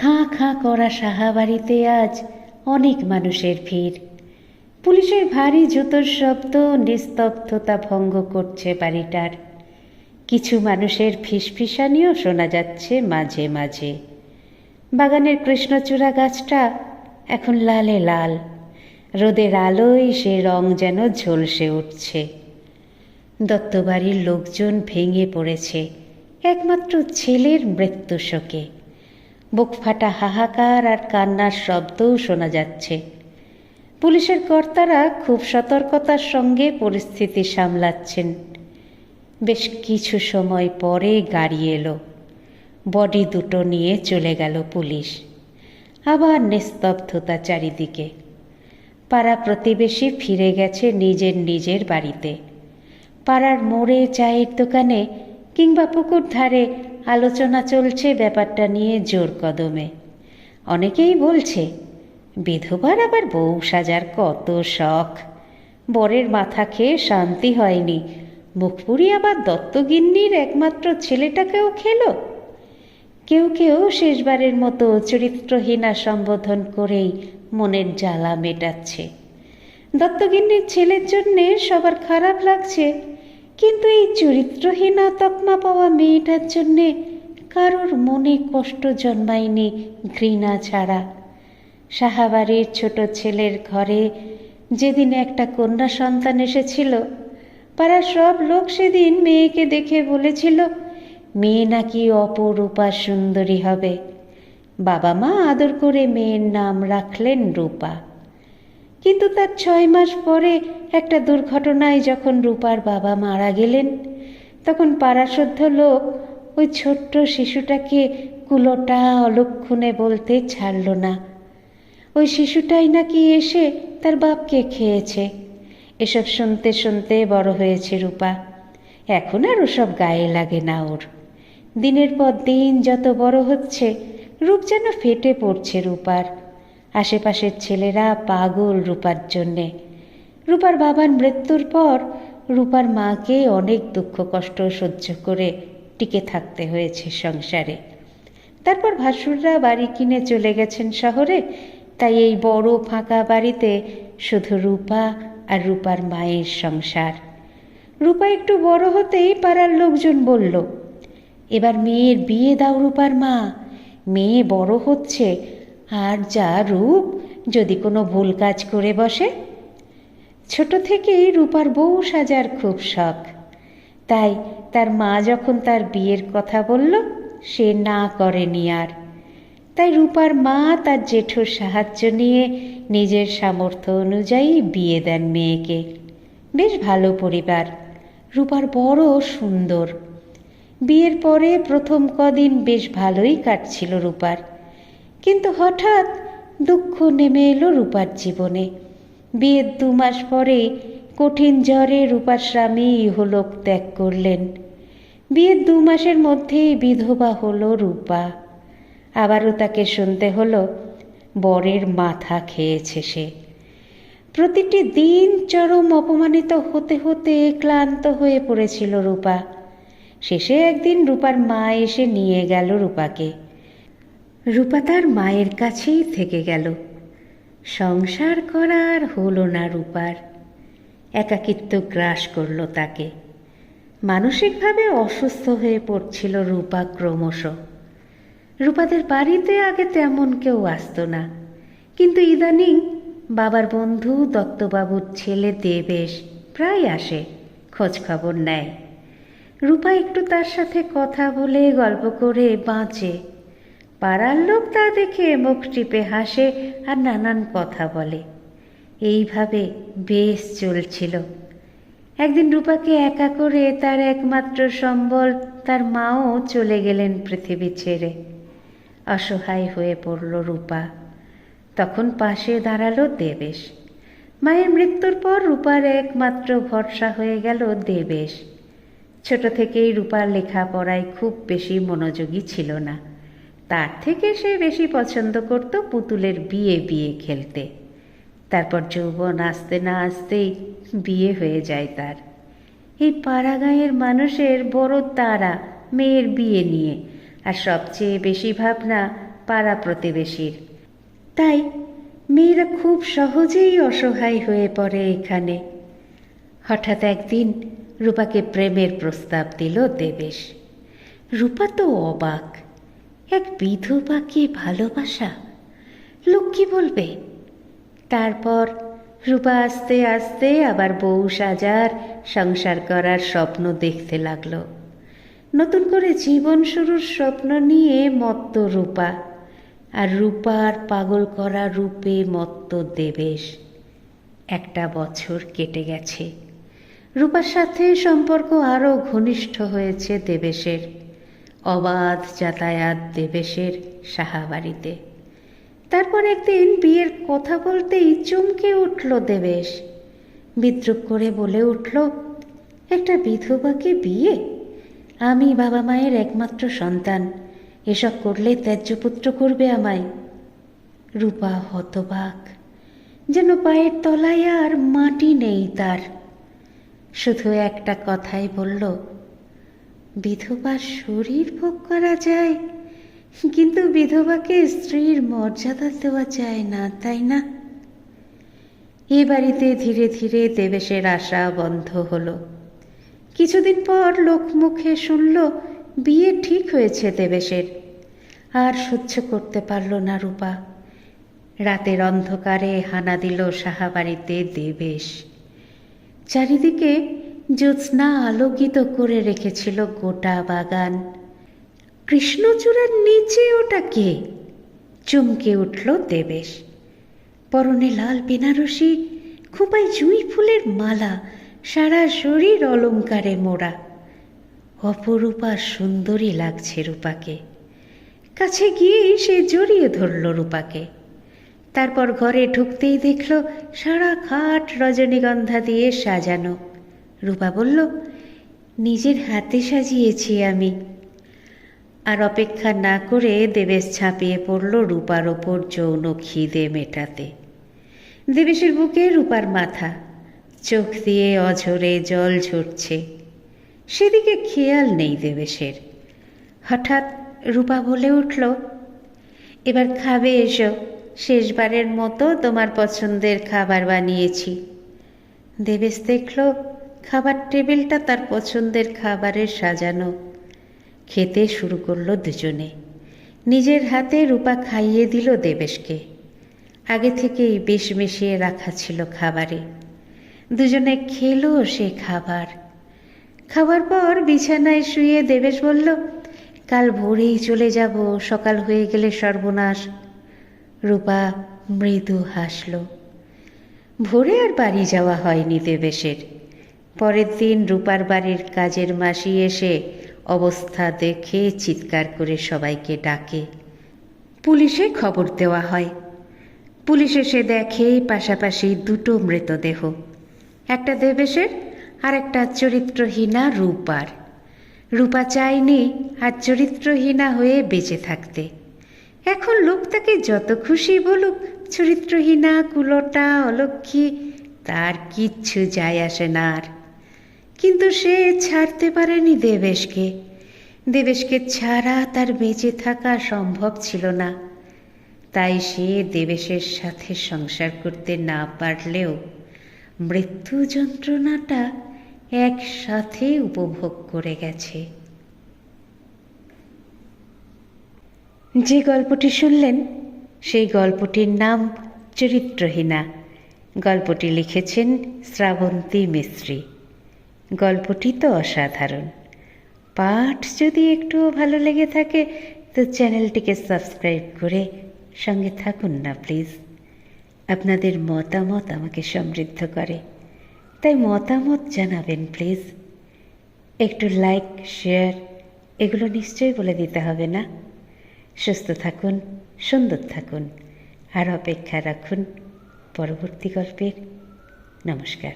খাঁ খাঁ করা সাহাবাড়িতে আজ অনেক মানুষের ভিড়। পুলিশের ভারী জুতোর শব্দ নিস্তব্ধতা ভঙ্গ করছে বাড়িটার। কিছু মানুষের ফিসফিসানিও শোনা যাচ্ছে মাঝে মাঝে। বাগানের কৃষ্ণচূড়া গাছটা এখন লালে লাল। রোদের আলোয় সে রং যেন ঝলসে উঠছে। দত্তবাড়ির লোকজন ভেঙে পড়েছে। একমাত্র ছেলের মৃত্যু শোকে। বুক ফাটা হাহাকার আর কান্নার শব্দও শোনা যাচ্ছে। পুলিশের কর্তারা খুব সতর্কতার সঙ্গে পরিস্থিতি সামলাচ্ছেন। বেশ কিছু সময় পরে গাড়ি এলো। বডি দুটো নিয়ে চলে গেল পুলিশ। আবার নিস্তব্ধতা চারিদিকে। পাড়া প্রতিবেশী ফিরে গেছে নিজের নিজের বাড়িতে। পাড়ার মোড়ে চায়ের দোকানে কিংবা পুকুর ধারে আলোচনা চলছে ব্যাপারটা নিয়ে জোর কদমে। অনেকেই বলছে, বিধবার আবার বউ সাজার কত শখ। বরের মাথা খেয়ে শান্তি হয়নি। মুখপুরি আবার দত্তগিন্নির একমাত্র ছেলেটাকেও খেলো। কেউ কেউ শেষবারের মতো চরিত্রহীনা সম্বোধন করেই মনের জ্বালা মেটাচ্ছে। দত্তগিন্নির ছেলের জন্যে সবার খারাপ লাগছে। কিন্তু এই চরিত্রহীনা তকমা পাওয়া মেয়েটার জন্যে কারোর মনে কষ্ট জন্মায়নি ঘৃণা ছাড়া। সাহাবাড়ির ছোট ছেলের ঘরে যেদিন একটা কন্যা সন্তান এসেছিল, পাড়ার সব লোক সেদিন মেয়েকে দেখে বলেছিল, মেয়ে নাকি অপরূপা সুন্দরী হবে। বাবা মা আদর করে মেয়ের নাম রাখলেন রূপা। কিন্তু তার ছয় মাস পরে একটা দুর্ঘটনায় যখন রূপার বাবা মারা গেলেন, তখন পাড়াসদ্ধ লোক ওই ছোট্ট শিশুটাকে কুলোটা অলক্ষণে বলতে ছাড়ল না। ওই শিশুটাই নাকি এসে তার বাপকে খেয়েছে। এসব শুনতে শুনতে বড় হয়েছে রূপা। এখন আর ওসব গায়ে লাগে না ওর। দিনের পর দিন যত বড় হচ্ছে, রূপ যেন ফেটে পড়ছে রূপার। আশেপাশের ছেলেরা পাগল রূপার জন্যে। রূপার বাবার মৃত্যুর পর রূপার মাকে অনেক দুঃখ কষ্ট সহ্য করে টিকে থাকতে হয়েছে সংসারে। তারপর ভাসুররা বাড়ি কিনে চলে গেছেন শহরে। তাই এই বড় ফাঁকা বাড়িতে শুধু রূপা আর রূপার মায়ের সংসার। রূপা একটু বড় হতেই পাড়ার লোকজন বলল, এবার মেয়ের বিয়ে দাও রূপার মা। মেয়ে বড় হচ্ছে আর যা রূপ যদি কোনো ভুল কাজ করে বসে? ছোট থেকেই রূপার বউ সাজার খুব শখ। তাই তার মা যখন তার বিয়ের কথা বলল, সে না করেনি আর। তাই রূপার মা তার জেঠুর সাহায্য নিয়ে নিজের সামর্থ্য অনুযায়ী বিয়ে দেন মেয়েকে। বেশ ভালো পরিবার। রূপার বড় সুন্দর। বিয়ের পরে প্রথম কদিন বেশ ভালোই কাটছিল রূপার। কিন্তু হঠাৎ দুঃখ নেমে এলো রূপার জীবনে। বিয়ের দু মাস পরে কঠিন জ্বরে রূপার স্বামী ইহলোক ত্যাগ করলেন। বিয়ের দু মাসের মধ্যেই বিধবা হলো রূপা। আবারও তাকে শুনতে হলো, বরের মাথা খেয়েছে সে। প্রতিটি দিন চরম অপমানিত হতে হতে ক্লান্ত হয়ে পড়েছিল রূপা। শেষে একদিন রূপার মা এসে নিয়ে গেল রূপাকে। রূপা তার মায়ের কাছেই থেকে গেল। সংসার করার হলো না রূপার। একাকিত্ব গ্রাস করল তাকে। মানসিকভাবে অসুস্থ হয়ে পড়ছিল রূপা ক্রমশ। রূপাদের বাড়িতে আগে তেমন কেউ আসতো না। কিন্তু ইদানিং বাবার বন্ধু, দত্তবাবুর ছেলে দেবেশ প্রায় আসে খোঁজ খবর নেয়। রূপা একটু তার সাথে কথা বলে গল্প করে বাঁচে। পাড়ার লোক তা দেখে মুখ টিপে হাসে আর নানান কথা বলে। এইভাবে বেশ চলছিল। একদিন রূপাকে একা করে তার একমাত্র সম্বল তার মাও চলে গেলেন পৃথিবী ছেড়ে। অসহায় হয়ে পড়ল রূপা। তখন পাশে দাঁড়াল দেবেশ। মায়ের মৃত্যুর পর রূপার একমাত্র ভরসা হয়ে গেল দেবেশ। ছোট থেকেই রূপার লেখাপড়ায় খুব বেশি মনোযোগী ছিল না। তার থেকে সে বেশি পছন্দ করত পুতুলের বিয়ে বিয়ে খেলতে। তারপর যৌবন আসতে না আসতেই বিয়ে হয়ে যায় তার। এই পাড়াগাঁয়ের মানুষের বড় তারা মেয়ের বিয়ে নিয়ে, আর সবচেয়ে বেশি ভাবনা পাড়া প্রতিবেশীর। তাই মেয়েরা খুব সহজেই অসহায় হয়ে পড়ে এখানে। হঠাৎ একদিন রূপাকে প্রেমের প্রস্তাব দিল দেবেশ। রূপা তো অবাক। এক বিধবাকে ভালোবাসা? লোক কি বলবে, তারপর রূপা আস্তে আস্তে আবার বউ সাজার সংসার করার স্বপ্ন দেখতে লাগল। নতুন করে জীবন শুরুর স্বপ্ন নিয়ে মত্ত রূপা, আর রূপার পাগল করা রূপে মত্ত দেবেশ। একটা বছর কেটে গেছে। রূপার সাথে সম্পর্ক আরও ঘনিষ্ঠ হয়েছে দেবেশের। অবাধ যাতায়াত দেবেশের সাহাবাড়িতে। তারপর একদিন বিয়ের কথা বলতেই চমকে উঠল দেবেশ। বিদ্রুপ করে বলে উঠল, একটা বিধবাকে বিয়ে? আমি বাবা মায়ের একমাত্র সন্তান। এসব করলে ত্যায্যপুত্র করবে আমায়। রূপা হতবাক, যেন পায়ের তলায় আর মাটি নেই তার। শুধু একটা কথাই বলল বিধবার শরীর ভোগ করা যায়, কিন্তু বিধবাকে স্ত্রীর মর্যাদা দেওয়া যায় না, তাই না? এ বাড়িতে ধীরে ধীরে দেবেশের আশা বন্ধ হলো। কিছুদিন পর লোকমুখে শুনল, বিয়ে ঠিক হয়েছে দেবেশের। আর সহ্য করতে পারল না রূপা। রাতের অন্ধকারে হানা দিল সাহাবাড়িতে দেবেশ। চারিদিকে জ্যোৎস্না আলোকিত করে রেখেছিল গোটা বাগান। কৃষ্ণচূড়ার নিচে ওটা কে? চমকে উঠল দেবেশ। পরনে লাল বেনারসি, খোপায় জুঁই ফুলের মালা, সারা শরীর অলঙ্কারে মোড়া। অপরূপা সুন্দরী লাগছে রূপাকে। কাছে গিয়েই সে জড়িয়ে ধরল রূপাকে। তারপর ঘরে ঢুকতেই দেখল সারা খাট রজনীগন্ধা দিয়ে সাজানো। রূপা বলল, নিজের হাতে সাজিয়েছি আমি। আর অপেক্ষা না করে দেবেশ ঝাঁপিয়ে পড়ল রূপার ওপর যৌন খিদে মেটাতে। দেবেশের বুকে রূপার মাথা, চোখ দিয়ে অঝরে জল ঝরছে। সেদিকে খেয়াল নেই দেবেশের। হঠাৎ রূপা বলে উঠল, এবার খাবে এসো, শেষবারের মতো তোমার পছন্দের খাবার বানিয়েছি। দেবেশ দেখল খাবার টেবিলটা তার পছন্দের খাবারের সাজানো। খেতে শুরু করল দুজনে। নিজের হাতে রূপা খাইয়ে দিল দেবেশকে। আগে থেকেই বেশ মিশিয়ে রাখা ছিল খাবারে। দুজনে খেলো সে খাবার। খাবার পর বিছানায় শুয়ে দেবেশ বলল, কাল ভোরেই চলে যাব, সকাল হয়ে গেলে সর্বনাশ। রূপা মৃদু হাসল। ভোরে আর বাড়ি যাওয়া হয়নি দেবেশের। পরের দিন রূপার বাড়ির কাজের মাসি এসে অবস্থা দেখে চিৎকার করে সবাইকে ডাকে। পুলিশে খবর দেওয়া হয়। পুলিশ এসে দেখে পাশাপাশি দুটো মৃতদেহ। একটা দেবেশের আর একটা চরিত্রহীনা রূপার। রূপা চায়নি আর চরিত্রহীনা হয়ে বেঁচে থাকতে। এখন লোক তাকে যত খুশি বলুক, চরিত্রহীনা, কুলোটা, অলক্ষী, তার কিচ্ছু যায় আসে না আর। কিন্তু সে ছাড়তে পারেনি দেবেশকে। দেবেশকে ছাড়া তার বেঁচে থাকা সম্ভব ছিল না। তাই সে দেবেশের সাথে সংসার করতে না পারলেও মৃত্যু যন্ত্রণাটা একসাথে উপভোগ করে গেছে। যে গল্পটি শুনলেন, সেই গল্পটির নাম চরিত্রহীনা। গল্পটি লিখেছেন শ্রাবন্তী মিস্ত্রি। গল্পটি তো অসাধারণ। পাঠ যদি একটুও ভালো লেগে থাকে, তো চ্যানেলটিকে সাবস্ক্রাইব করে সঙ্গে থাকুন না, প্লিজ। আপনাদের মতামত আমাকে সমৃদ্ধ করে। তাই মতামত জানাবেন, প্লিজ। একটু লাইক, শেয়ার, এগুলো নিশ্চয়ই বলে দিতে হবে না? সুস্থ থাকুন, সুন্দর থাকুন, আর অপেক্ষা রাখুন। পরবর্তী গল্পের নমস্কার।